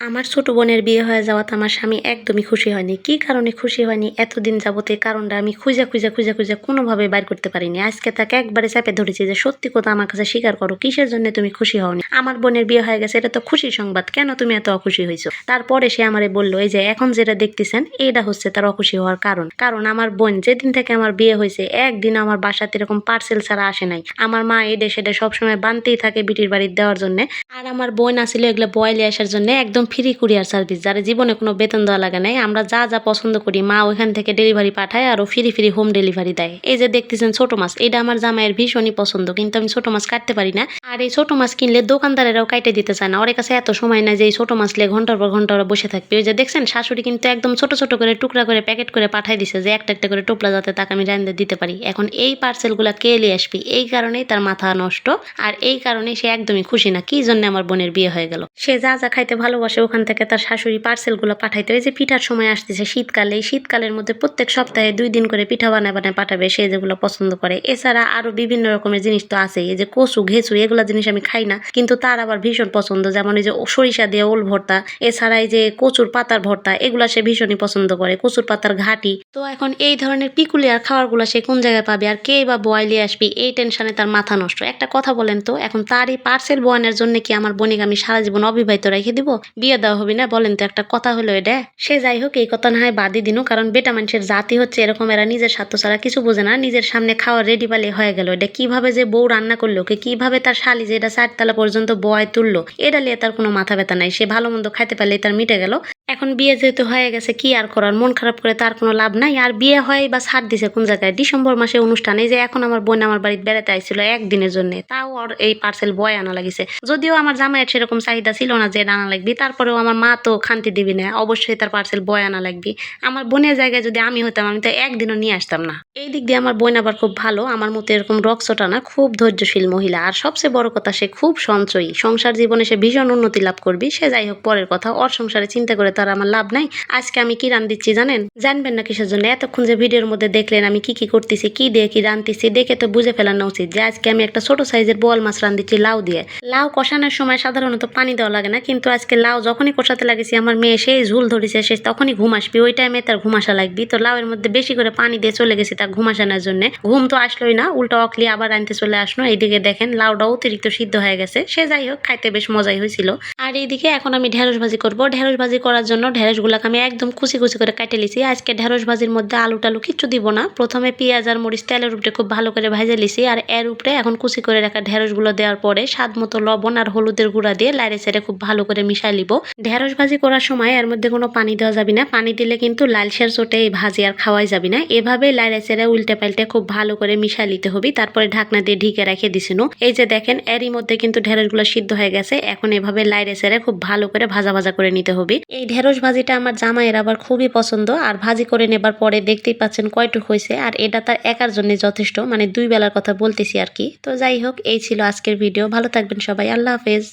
আমার ছোট বোনের বিয়ে হয়ে যাওয়াতে আমার স্বামী একদমই খুশি হয়নি। কি কারণে খুশি হয়নি? এতদিন যাবতে কারণটা আমি খুঁজে খুঁজে খুঁজে খুঁজে কোনোভাবে বাইর করতে পারিনি। আজকে তাকে একবারে চাপে ধরেছি যে, সত্যি কথা আমার কাছে স্বীকার করো, কিসের জন্য তুমি খুশি হওনি? আমার বোনের বিয়ে হয়ে গেছে, এটা তো খুশি সংবাদ, কেন তুমি এত অখুশি হয়েছো? তারপরে সে আমারে বলল, এই যে, এখন যেটা দেখতেছেন এটা হচ্ছে তার অখুশি হওয়ার কারণ। কারণ আমার বোন যেদিন থেকে আমার বিয়ে হয়েছে একদিন আমার বাসাতে এরকম পার্সেল ছাড়া আসে নাই। আমার মা এডে সেডে সবসময় বানতেই থাকে বিটির বাড়ির দেওয়ার জন্য। আর আমার বোন আসলে এগুলো বয়লে আসার জন্য একদম ফ্রি কুরিয়ার সার্ভিস যারা জীবনে কোনো বেতন দেওয়া লাগে নাই। আমরা যা যা পছন্দ করি, মা ওইখান থেকে ডেলিভারি পাঠায় আর ফ্রি ফ্রি হোম ডেলিভারি দেয়। এই যে দেখতেছেন ছোট মাছ, এটা আমার জামাইয়ের ভীষণই পছন্দ, কিন্তু আমি ছোট মাছ কাটতে পারি না। আর এই ছোট মাছ কিনলে দোকানদারেরাও কাটে দিতে চায় না। ওর কাছে এত সময় নাই যে এই ছোট মাছ লিয়ে ঘণ্টার পর ঘণ্টা ওরা বসে থাকবে। ওই যে দেখছেন, শাশুড়ি কিন্তু একদম ছোট ছোট করে টুকরা করে প্যাকেট করে পাঠাই দিছে যে একটা একটা করে টোপলা যাতে তাকে আমি রান্দে দিতে পারি। এখন এই পার্সেলগুলো কে নিয়ে আসবি? এই কারণেই তার মাথা নষ্ট। আর এই কারণে সে একদমই খুশি না। কি জন্য আমার বোনের বিয়ে হয়ে গেল? সে যা যা খাইতে ভালোবাসে ওখান থেকে তার শাশুড়ি পার্সেলগুলো পাঠাইতে, ওই যে পিঠার সময় আসতেছে শীতকালে, এই শীতকালের মধ্যে প্রত্যেক সপ্তাহে দুই দিন করে পিঠা বানায় বানায় পাঠাবে, সে যেগুলো পছন্দ করে। এছাড়া আরও বিভিন্ন রকমের জিনিস তো আছে, এই যে কচু, ঘেঁচু, এগুলো জিনিস আমি খাই না, কিন্তু তার আবার ভীষণ পছন্দ, যেমন এই যে সরিষা দিয়ে ওল ভর্তা, এছাড়া এই যে কচুর পাতার ভর্তা, এগুলা সে ভীষণই পছন্দ করে, কচুর পাতার ঘাটি। তো এখন এই ধরনের পিকুলিয়ার খাবারগুলো সে কোন জায়গায় পাবে আর কে বা বয়লে আসবি, এই টেনশনে তার মাথা নষ্ট। একটা কথা বলেন তো, এখন তার এই পার্সেল বয়ানের জন্য কি আমার বোনিকে আমি সারা জীবন অবিবাহিত রেখে দিব? বিয়ে দেওয়া হবে না? বলেন তো, একটা কথা হলো এটা। সে যাই হোক, এই কথা না হয় বাদই দিনও কারণ বেটা মানুষের জাতি হচ্ছে এরকম, এরা নিজের স্বার্থ ছাড়া কিছু বোঝে না। নিজের সামনে খাওয়া রেডি পালে হয়ে গেল এটা। কীভাবে যে বউ রান্না করল ওকে কীভাবে তার শালি যে এটা চারতলা পর্যন্ত বয় তুললো, এটা নিয়ে তার কোনো মাথা ব্যথা নাই। সে ভালো মন্দ খাইতে পারলে তার মিটে গেল। এখন বিয়ে যেহেতু হয়ে গেছে, কি আর করার? মন খারাপ করে তার কোনো লাভ নাই। আর বিয়ে হয় বা ছাড় দিছে কোন জায়গায়? ডিসেম্বর মাসে অনুষ্ঠানে যে এখন আমার বোন আমার বাড়িতে বেড়াতে আইছিল একদিনের জন্য, তাও ওর এই পার্সেল বয় আনা লাগিছে। যদিও আমার জামাইয়ের সেরকম চাহিদা ছিল না যে আনা লাগবি তারপরেও আমার মা তো খান্তি দিবি না, অবশ্যই তার পার্সেল বয় আনা লাগবি। আমার বোনের জায়গায় যদি আমি হতাম, আমি তো একদিনও নিয়ে আসতাম না। এই দিক দিয়ে আমার বোন আবার খুব ভালো, আমার মতো এরকম রক্সটা না, খুব ধৈর্যশীল মহিলা। আর সবচেয়ে বড় কথা, সে খুব সঞ্চয়ী। সংসার জীবনে সে ভীষণ উন্নতি লাভ করবি, সে যাই হোক, পরের কথা, ওর সংসারে চিন্তা করে তার আমার লাভ নাই। আজকে আমি কি রান দিচ্ছি জানেন? জানবেন না কিসের জন্য, এতক্ষণ যে ভিডিওর মধ্যে দেখলেন আমি কি কি করতেছি, কি দিয়ে কি রানতেছি দেখে তো বুঝে ফেলানো উচিত যে আজকে আমি একটা ছোট সাইজের বল মাছ রান দিচ্ছি লাউ দিয়ে। লাউ কষানোর সময় সাধারণত পানি দেওয়া লাগে না, কিন্তু আজকে লাউ যখনই কষাতে লাগেছি, আমার মেয়ে সেই ঝুল ধরেছে, সে তখনই ঘুম আসবি। ওই টাইমে তার ঘুম আসা লাগবি। তো লাউয়ের মধ্যে বেশি করে পানি দিয়ে চলে গেছি তার ঘুম আসানোর জন্য। ঘুম তো আসলোই না, উল্টো অকলি আবার আনতে চলে আসলো। এইদিকে দেখেন লাউটা অতিরিক্ত সিদ্ধ হয়ে গেছে। সে যাই হোক, খাইতে বেশ মজাই হয়েছিল। আর এইদিকে এখন আমি ঢেঁড়স ভাজি করব। ঢেঁড়স ভাজি করার জন্য ঢেঁড়সগুলোকে আমি একদম খুশি কুচি করে কেটে লিছি আজকে ঢেঁড়স ভাজির মধ্যে আলু টালু কিচ্ছু দিব না। প্রথমে পেঁয়াজ আর মরিচ তেলের উপরে খুব ভালো করে ভেজে লিছি আর এর উপরে এখন কুচি করে রাখা ঢেঁড়সগুলো দেওয়ার পরে স্বাদ মতো লবণ আর হলুদের গুঁড়া দিয়ে লাইরে সেরে খুব ভালো করে মিশাই লিব ঢেঁড়স ভাজি করার সময় এর মধ্যে কোনো পানি দেওয়া যাবে না। পানি দিলে কিন্তু লাল লালসের চোটে এই ভাজি আর খাওয়াই যাবে না। এভাবে লাইরে সেরে উল্টে পাল্টে খুব ভালো করে মিশাই নিতে হবে। তারপরে ঢাকনা দিয়ে ঢিকে রেখে দিছিনু। এই যে দেখেন, এরই মধ্যে কিন্তু ঢেঁড়সগুলো সিদ্ধ হয়ে গেছে। এখন এভাবে লাইরে সেরে খুব ভালো করে ভাজা ভাজা করে নিতে হবে। এই ঢেঁড়স ভাজিটা আমার জামাইয়ের আবার খুবই পছন্দ। আর ভাজি করে নেবার পরে দেখতেই পাচ্ছেন কয়টুক হয়েছে। আর এটা তার একার জন্য যথেষ্ট। মানে দুই বেলার কথা বলতেছি আর কি। তো যাই হোক, এই ছিল আজকের ভিডিও। ভালো থাকবেন সবাই। আল্লাহ হাফেজ।